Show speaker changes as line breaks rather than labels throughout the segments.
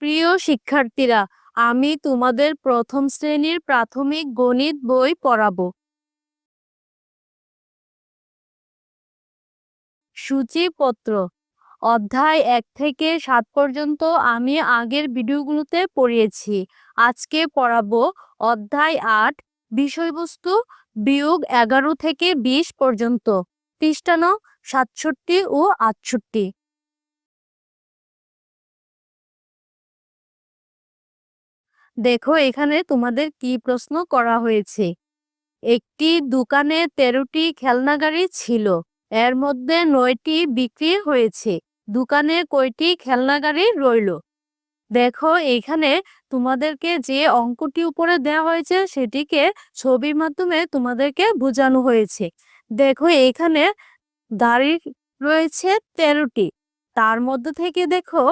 প্রিয় শিক্ষার্থীরা আমি তোমাদের প্রথম শ্রেণীর প্রাথমিক গণিত বই পড়াবো সূচিপত্র অধ্যায় এক থেকে সাত পর্যন্ত আমি আগের ভিডিওগুলোতে পড়িয়েছি আজকে পড়াবো অধ্যায় আট বিষয়বস্তু বিয়োগ এগারো থেকে বিশ পর্যন্ত তিষ্টান সাতষট্টি ও আটষট্টি দেখো এখানে তোমাদের কি প্রশ্ন করা হয়েছে একটি দোকানে তেরোটি খেলনা গাড়ি ছিল এর মধ্যে নয়টি বিক্রি হয়েছে দোকানে কয়টি খেলনা গাড়ি রইল দেখো এখানে তোমাদেরকে যে অঙ্কটি উপরে দেওয়া হয়েছে সেটিকে ছবির মাধ্যমে তোমাদেরকে বোঝানো হয়েছে দেখো এখানে দাড়ি রয়েছে তেরোটি তার মধ্যে থেকে দেখো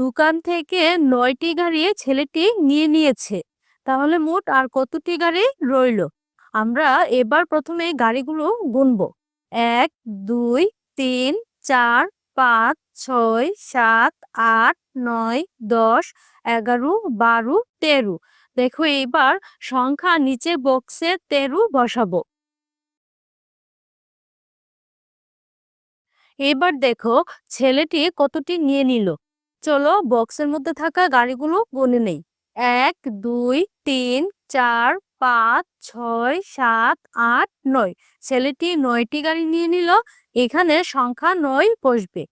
দোকান থেকে নয়টি গাড়ি ছেলেটি নিয়ে নিয়েছে তাহলে মোট আর কতটি গাড়ি রইল আমরা এবার প্রথমে গাড়িগুলো গুনব এক দুই তিন চার পাঁচ ছয় সাত আট নয় দশ এগারো বারো তেরো দেখো এইবার সংখ্যা নিচে বক্সে তেরো বসাবো এবার দেখো ছেলেটি কতটি নিয়ে নিল চলো বক্সের মধ্যে থাকা গাড়িগুলো বনে নেই এক দুই তিন চার পাঁচ ছয় সাত আট নয় ছেলেটি নয়টি গাড়ি নিয়ে নিল এখানে সংখ্যা নয় বসবে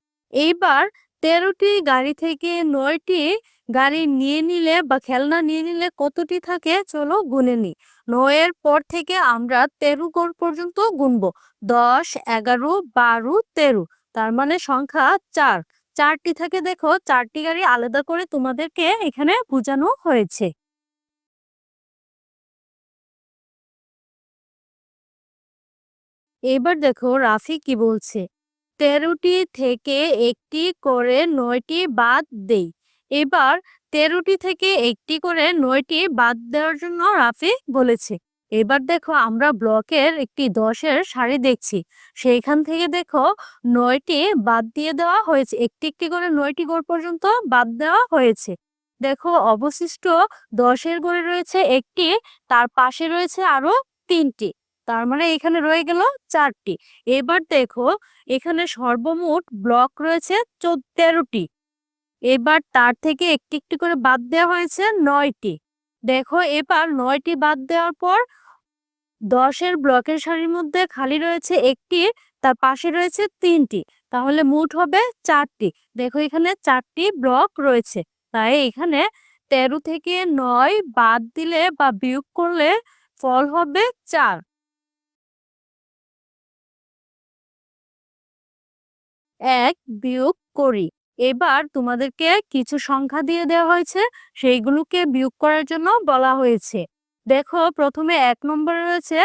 এইবার তেরোটি গাড়ি থেকে নয়টি গাড়ি নিয়ে নিলে বা খেলনা নিয়ে নিলে কতটি থাকে চলো গুনে নি নয়ের পর থেকে আমরা তেরো গোল পর্যন্ত গুনবো দশ এগারো বারো তেরো তার মানে সংখ্যা চার চারটি থেকে দেখো চারটি গাড়ি আলাদা করে তোমাদেরকে এখানে বোঝানো হয়েছে এবার দেখো রাফি কি বলছে তেরোটি থেকে একটি করে নয়টি বাদ দেই এবার তেরোটি থেকে একটি করে নয়টি বাদ দেওয়ার জন্য রাফি বলেছে এবার দেখো আমরা ব্লকের একটি দশের শাড়ি দেখছি সেইখান থেকে দেখো নয়টি বাদ দিয়ে দেওয়া হয়েছে একটি একটি করে নয়টি গোড় পর্যন্ত বাদ দেওয়া হয়েছে দেখো অবশিষ্ট দশের গড়ে রয়েছে একটি তার পাশে রয়েছে আরো তিনটি তার মানে এখানে রয়ে গেল চারটি এবার দেখো এখানে সর্বমোট ব্লক রয়েছে তেরোটি এবার তার থেকে একটি একটি করে বাদ দেওয়া হয়েছে নয়টি দেখো এবার নয়টি বাদ দেওয়ার পর দশের ব্লকের শাড়ির মধ্যে খালি রয়েছে একটি তার পাশে রয়েছে তিনটি তাহলে মোট হবে চারটি দেখো এখানে চারটি ব্লক রয়েছে তাই এখানে তেরো থেকে নয় বাদ দিলে বা বিয়োগ করলে ফল হবে চার এক বিয়োগ করি এবার তোমাদেরকে কিছু সংখ্যা দিয়ে দেওয়া হয়েছে সেইগুলোকে বিয়োগ করার জন্য বলা হয়েছে দেখো প্রথমে এক নম্বরে রয়েছে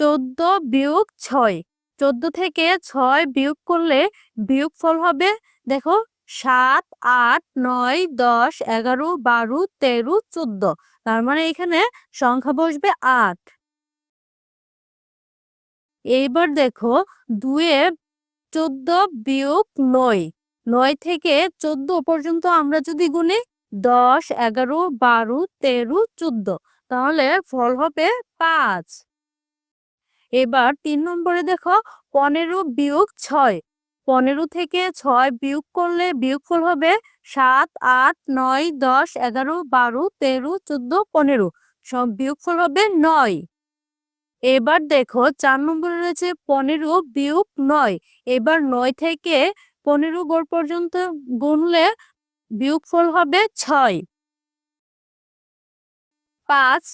চোদ্দ বিয়োগ ছয় চোদ্দ থেকে ছয় বিয়োগ করলে বিয়োগ ফল হবে দেখো সাত আট নয় দশ এগারো বারো তেরো চোদ্দ তার মানে এখানে সংখ্যা বসবে আট এইবার দেখো দুয়ে চোদ্দ বিয়োগ নয় নয় থেকে চোদ্দ পর্যন্ত আমরা যদি গুনি দশ এগারো বারো তেরো চোদ্দ তাহলে ফল হবে পাঁচ এবার তিন নম্বরে দেখো পনেরো বিয়োগ ছয় পনেরো থেকে ছয় বিয়োগ করলে বিয়োগফল হবে সাত আট নয় দশ এগারো বারো তেরো চোদ্দ পনেরো সব বিয়োগফল হবে নয় এবার দেখো চার নম্বরে রয়েছে পনেরো বিয়োগ নয় এবার নয় থেকে পনেরো গড় পর্যন্ত গুনলে বিয়োগফল হবে ছয় পাঁচ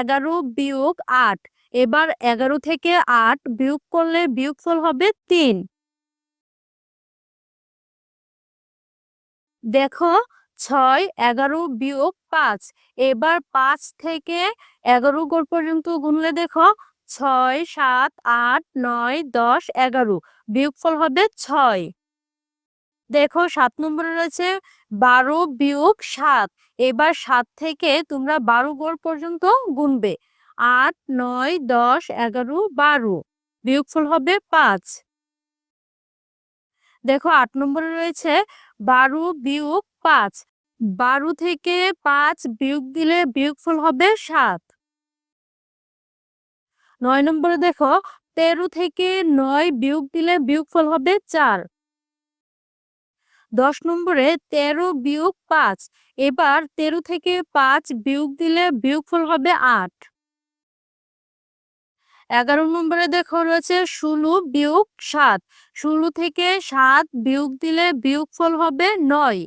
এগারো বিয়োগ আট এবার এগারো থেকে আট বিয়োগ করলে বিয়োগফল হবে তিন দেখো ছয় এগারো বিয়োগ পাঁচ এবার পাঁচ থেকে এগারো গোল পর্যন্ত গুনলে দেখো ছয় সাত আট নয় দশ এগারো বিয়োগফল হবে ছয় দেখো সাত নম্বরে রয়েছে বারো বিয়োগ সাত এবার সাত থেকে তোমরা বারো গড় পর্যন্ত গুনবে আট নয় দশ এগারো বারো বিয়োগফল হবে পাঁচ দেখো আট নম্বরে রয়েছে বারো বিয়োগ পাঁচ বারো থেকে পাঁচ বিয়োগ দিলে বিয়োগফল হবে সাত নয় নম্বরে দেখো তেরো থেকে নয় বিয়োগ দিলে বিয়োগফল হবে চার দশ নম্বরে তেরো বিয়োগ পাঁচ এবার তেরো থেকে পাঁচ বিয়োগ দিলে বিয়োগফল হবে আট এগারো নম্বরে দেখো রয়েছে ষোলো বিয়োগ সাত ষোলো থেকে সাত বিয়োগ দিলে বিয়োগফল হবে নয়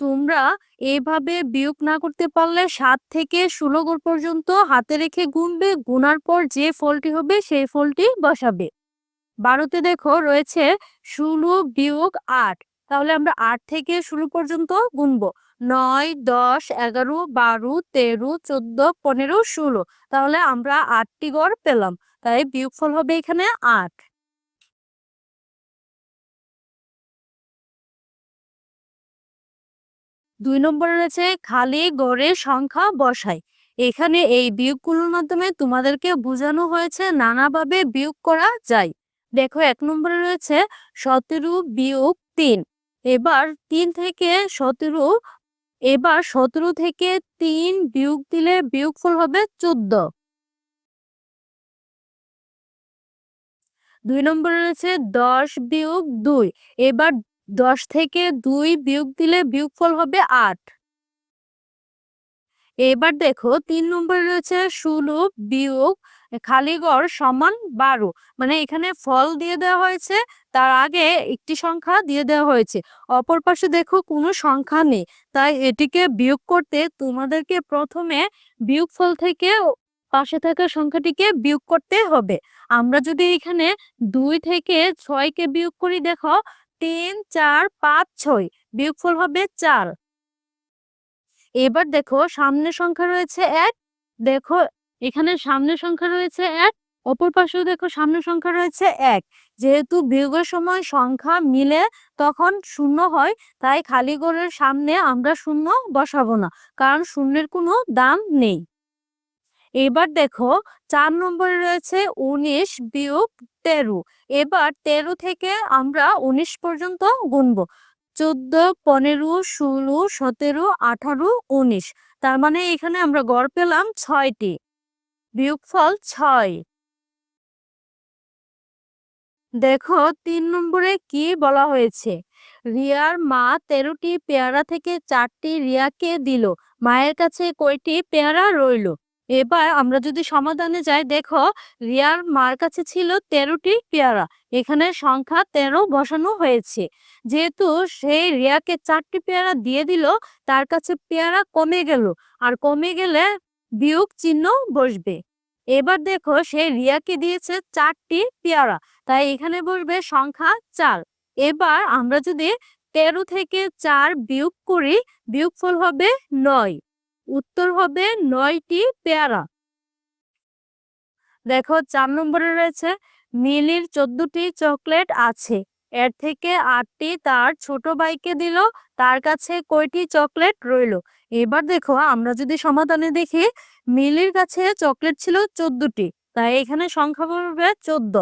তোমরা এভাবে বিয়োগ না করতে পারলে সাত থেকে ষোলো পর্যন্ত হাতে রেখে গুনবে গুনার পর যে ফলটি হবে সেই ফলটি বসাবে বারোতে দেখো রয়েছে ষোলো বিয়োগ আট তাহলে আমরা আট থেকে ষোলো পর্যন্ত গুনব নয় দশ এগারো বারো তেরো চোদ্দ পনেরো ষোলো তাহলে আমরা আটটি গড় পেলাম তাই বিয়োগফল হবে এখানে আট দুই নম্বরে রয়েছে খালি গড়ের সংখ্যা বসাই এখানে এই বিয়োগগুলোর মাধ্যমে তোমাদেরকে বোঝানো হয়েছে নানাভাবে বিয়োগ করা যায় দেখো এক নম্বরে রয়েছে সতেরো বিয়োগ তিন এবার তিন থেকে সতেরো এবার সতেরো থেকে তিন বিয়োগ দিলে বিয়োগফল হবে চোদ্দ দুই নম্বরে রয়েছে দশ বিয়োগ দুই এবার দশ থেকে দুই বিয়োগ দিলে বিয়োগফল হবে আট এবার দেখো তিন নম্বর রয়েছে সুলভ বিয়োগ খালিগড় সমান বারো মানে এখানে ফল দিয়ে দেওয়া হয়েছে তার আগে একটি সংখ্যা দিয়ে দেওয়া হয়েছে অপর পাশে দেখো কোনো সংখ্যা নেই তাই এটিকে বিয়োগ করতে তোমাদেরকে প্রথমে বিয়োগ ফল থেকে পাশে থাকা সংখ্যাটিকে বিয়োগ করতে হবে আমরা যদি এখানে দুই থেকে ছয়কে বিয়োগ করি দেখো তিন চার পাঁচ ছয় বিয়োগফল হবে চার এবার দেখো সামনে সংখ্যা রয়েছে এক দেখো এখানে সামনে সংখ্যা রয়েছে এক অপর পাশেও দেখো সামনে সংখ্যা রয়েছে এক যেহেতু বিয়োগের সময় সংখ্যা মিলে তখন শূন্য হয় তাই খালি ঘরের সামনে আমরা শূন্য বসাবো না কারণ শূন্যের কোনো দাম নেই এবার দেখো চার নম্বরে রয়েছে উনিশ বিয়োগ তেরো এবার তেরো থেকে আমরা উনিশ পর্যন্ত গুনবো চোদ্দ পনেরো ষোলো সতেরো আঠারো উনিশ তার মানে এখানে আমরা গড় পেলাম ছয়টি বিয়োগফল ছয় দেখো তিন নম্বরে কি বলা হয়েছে রিয়ার মা তেরোটি পেয়ারা থেকে চারটি রিয়াকে দিল মায়ের কাছে কয়টি পেয়ারা রইল এবার আমরা যদি সমাধানে যাই দেখো রিয়ার মার কাছে ছিল তেরোটি পেয়ারা এখানে সংখ্যা তেরো বসানো হয়েছে যেহেতু সেই রিয়াকে চারটি পেয়ারা দিয়ে দিল তার কাছে পেয়ারা কমে গেল আর কমে গেলে বিয়োগ চিহ্ন বসবে এবার দেখো সে রিয়াকে দিয়েছে চারটি পেয়ারা তাই এখানে বসবে সংখ্যা চার এবার আমরা যদি তেরো থেকে চার বিয়োগ করি বিয়োগফল হবে নয় উত্তর হবে নয়টি পেয়ারা দেখো চার নম্বরে রয়েছে মিলির চোদ্দটি চকলেট আছে এর থেকে আটটি তার ছোট ভাইকে দিল তার কাছে কয়টি চকলেট রইল এবার দেখো আমরা যদি সমাধানে দেখি মিলির কাছে চকলেট ছিল চোদ্দটি তাই এখানে সংখ্যা পড়বে চোদ্দ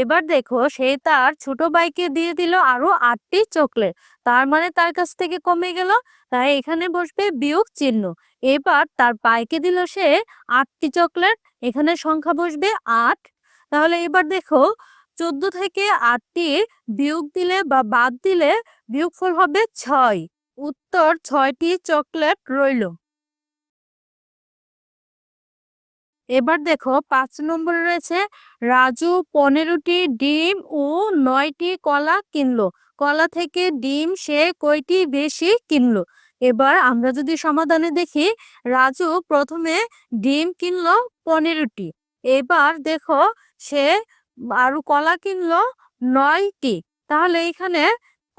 এবার দেখো সে তার ছোট ভাইকে দিয়ে দিল আরো আটটি চকলেট তার মানে তার কাছ থেকে কমে গেল তাই এখানে বসবে বিয়োগ চিহ্ন এবার তার পাইকে দিল সে আটটি চকলেট এখানে সংখ্যা বসবে আট তাহলে এবার দেখো চোদ্দ থেকে আটটি বিয়োগ দিলে বা বাদ দিলে বিয়োগফল হবে ছয় উত্তর ছয়টি চকলেট রইল এবার দেখো পাঁচ নম্বরে রয়েছে রাজু পনেরোটি ডিম ও নয়টি কলা কিনলো কলা থেকে ডিম সে কয়টি বেশি কিনলো এবার আমরা যদি সমাধানে দেখি রাজু প্রথমে ডিম কিনলো পনেরোটি এবার দেখো সে আরো কলা কিনলো নয়টি তাহলে এখানে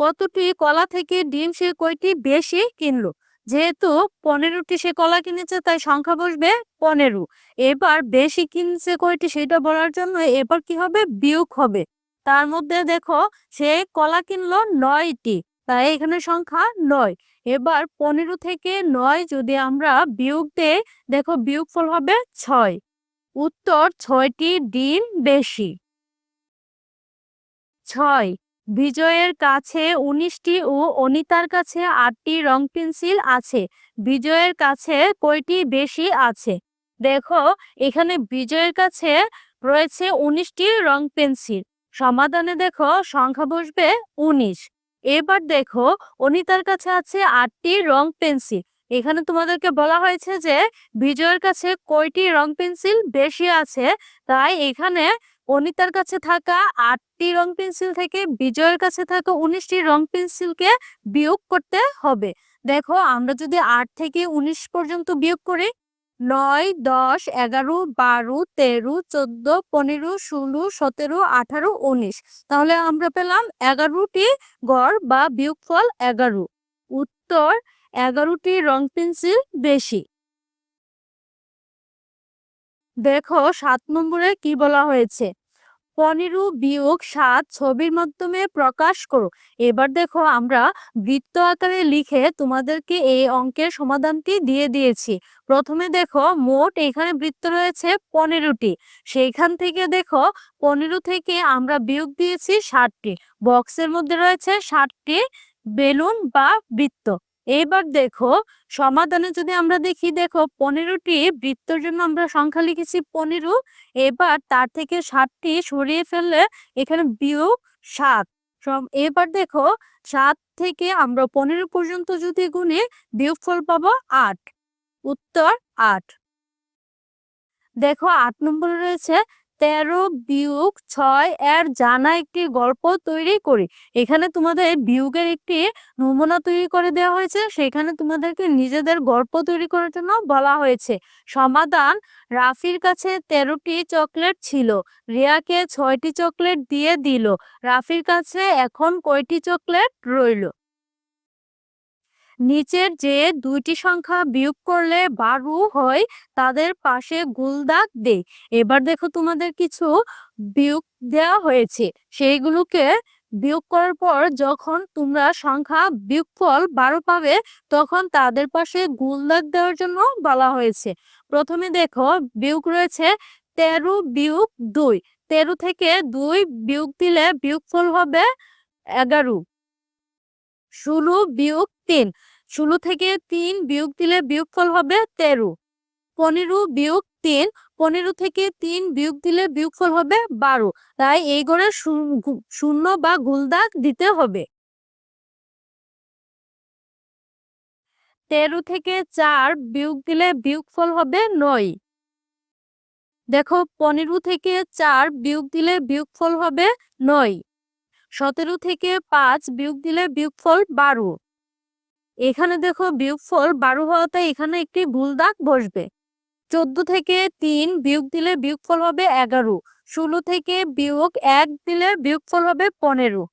কতটি কলা থেকে ডিম সে কয়টি বেশি কিনলো যেহেতু পনেরোটি সে কলা কিনেছে তাই সংখ্যা বসবে পনেরো এবার বেশি কিনছে কয়টি সেটা বলার জন্য এবার কি হবে বিয়োগ হবে তার মধ্যে দেখো সে কলা কিনলো নয়টি তাই এখানে সংখ্যা নয় এবার পনেরো থেকে নয় যদি আমরা বিয়োগ দেই দেখো বিয়োগফল হবে ছয় উত্তর ছয়টি ডিম বেশি ছয় বিজয়ের কাছে উনিশটি ও অনিতার কাছে আটটি রং পেন্সিল আছে বিজয়ের কাছে কয়টি বেশি আছে দেখো এখানে বিজয়ের কাছে রয়েছে উনিশটি রং পেন্সিল সমাধানে দেখো সংখ্যা বসবে উনিশ এবার দেখো অনিতার কাছে আছে আটটি রং পেন্সিল এখানে তোমাদেরকে বলা হয়েছে যে বিজয়ের কাছে কয়টি রং পেন্সিল বেশি আছে তাই এখানে অনিতার কাছে থাকা আটটি রং পেন্সিল থেকে বিজয়ের কাছে থাকা উনিশটি রং পেন্সিলকে বিয়োগ করতে হবে দেখো আমরা যদি আট থেকে উনিশ পর্যন্ত বিয়োগ করি নয় দশ এগারো বারো তেরো চোদ্দ পনেরো ষোলো সতেরো আঠারো উনিশ তাহলে আমরা পেলাম এগারোটি গড় বা বিয়োগফল এগারো উত্তর এগারোটি রং পেন্সিল বেশি দেখো সাত নম্বরে কি বলা হয়েছে পনেরো বিয়োগ সাত ছবির মাধ্যমে প্রকাশ করো এবার দেখো আমরা বৃত্ত আকারে লিখে তোমাদেরকে এই অঙ্কের সমাধানটি দিয়ে দিয়েছি প্রথমে দেখো মোট এখানে বৃত্ত রয়েছে পনেরোটি সেইখান থেকে দেখো পনেরো থেকে আমরা বিয়োগ দিয়েছি ষাটটি বক্সের মধ্যে রয়েছে ষাটটি বেলুন বা বৃত্ত এবার দেখো সমাধানে যদি আমরা দেখি দেখো পনেরোটি বৃত্তর জন্য আমরা সংখ্যা লিখেছি পনেরো এবার তার থেকে সাতটি সরিয়ে ফেললে এখানে বিয়োগ সাত এবার দেখো সাত থেকে আমরা পনেরো পর্যন্ত যদি গুনে ফল পাবো আট উত্তর আট দেখো আট নম্বরে রয়েছে তেরো বিয়োগ ছয় এর জানা একটি গল্প তৈরি করি এখানে তোমাদের বিয়োগের একটি নমুনা তৈরি করে দেওয়া হয়েছে সেখানে তোমাদেরকে নিজেদের গল্প তৈরি করার জন্য বলা হয়েছে সমাধান রাফির কাছে তেরোটি চকলেট ছিল রিয়াকে ছয়টি চকলেট দিয়ে দিল রাফির কাছে এখন কয়টি চকলেট রইল নিচের যে দুইটি সংখ্যা বিয়োগ করলে বারো হয় তাদের পাশে গুলদাগ দে এবার দেখো তোমাদের কিছু বিয়োগ দেওয়া হয়েছে সেইগুলোকে বিয়োগ করার পর যখন তোমরা সংখ্যা ফল বারো পাবে তখন তাদের পাশে গুলদাগ দেওয়ার জন্য বলা হয়েছে প্রথমে দেখো বিয়োগ রয়েছে তেরো বিয়োগ দুই তেরো থেকে দুই বিয়োগ দিলে ফল হবে এগারো ষোলো বিয়োগ তিন ষোলো থেকে তিন বিয়োগ দিলে বিয়োগফল হবে তেরো পনেরো বিয়োগ তিন পনেরো থেকে তিন বিয়োগ দিলে বিয়োগফল হবে বারো তাই এই গড়ে শূন্য বা গুলদাগ দিতে হবে তেরো থেকে চার বিয়োগ দিলে বিয়োগফল হবে নয় দেখো পনেরো থেকে চার বিয়োগ দিলে বিয়োগফল হবে নয় সতেরো থেকে পাঁচ বিয়োগ দিলে ফল বারো এখানে দেখো ফল বারো হওয়াতে এখানে একটি ভুল দাগ বসবে চোদ্দ থেকে তিন বিয়োগ দিলে ফল হবে এগারো ষোলো থেকে বিয়োগ এক দিলে ফল হবে পনেরো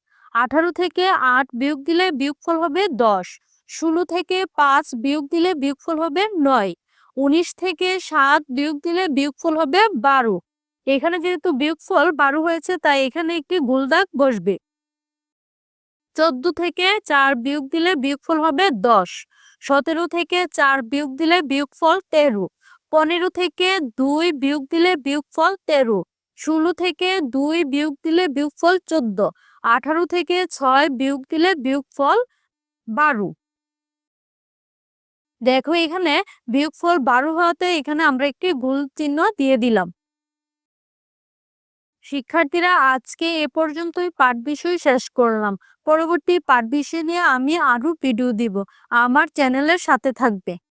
আঠারো থেকে আট বিয়োগ দিলে ফল হবে দশ ষোলো থেকে পাঁচ বিয়োগ দিলে ফল হবে নয় উনিশ থেকে সাত বিয়োগ দিলে ফল হবে বারো এখানে যেহেতু বিয়োগফল বারো হয়েছে তাই এখানে একটি গুলদাগ বসবে চোদ্দ থেকে চার বিয়োগ দিলে বিয়োগফল হবে দশ সতেরো থেকে চার বিয়োগ দিলে বিয়োগফল তেরো পনেরো থেকে দুই বিয়োগ দিলে বিয়োগফল তেরো ষোলো থেকে দুই বিয়োগ দিলে বিয়োগফল চোদ্দ আঠারো থেকে ছয় বিয়োগ দিলে বিয়োগফল বারো দেখো এখানে বিয়োগফল বারো হওয়াতে এখানে আমরা একটি ভুল চিহ্ন দিয়ে দিলাম শিক্ষার্থীরা আজকে এ পর্যন্তই পাঠ বিষয় শেষ করলাম পরবর্তী পাঠ বিষয় নিয়ে আমি আরো ভিডিও দিব আমার চ্যানেলের সাথে থাকবে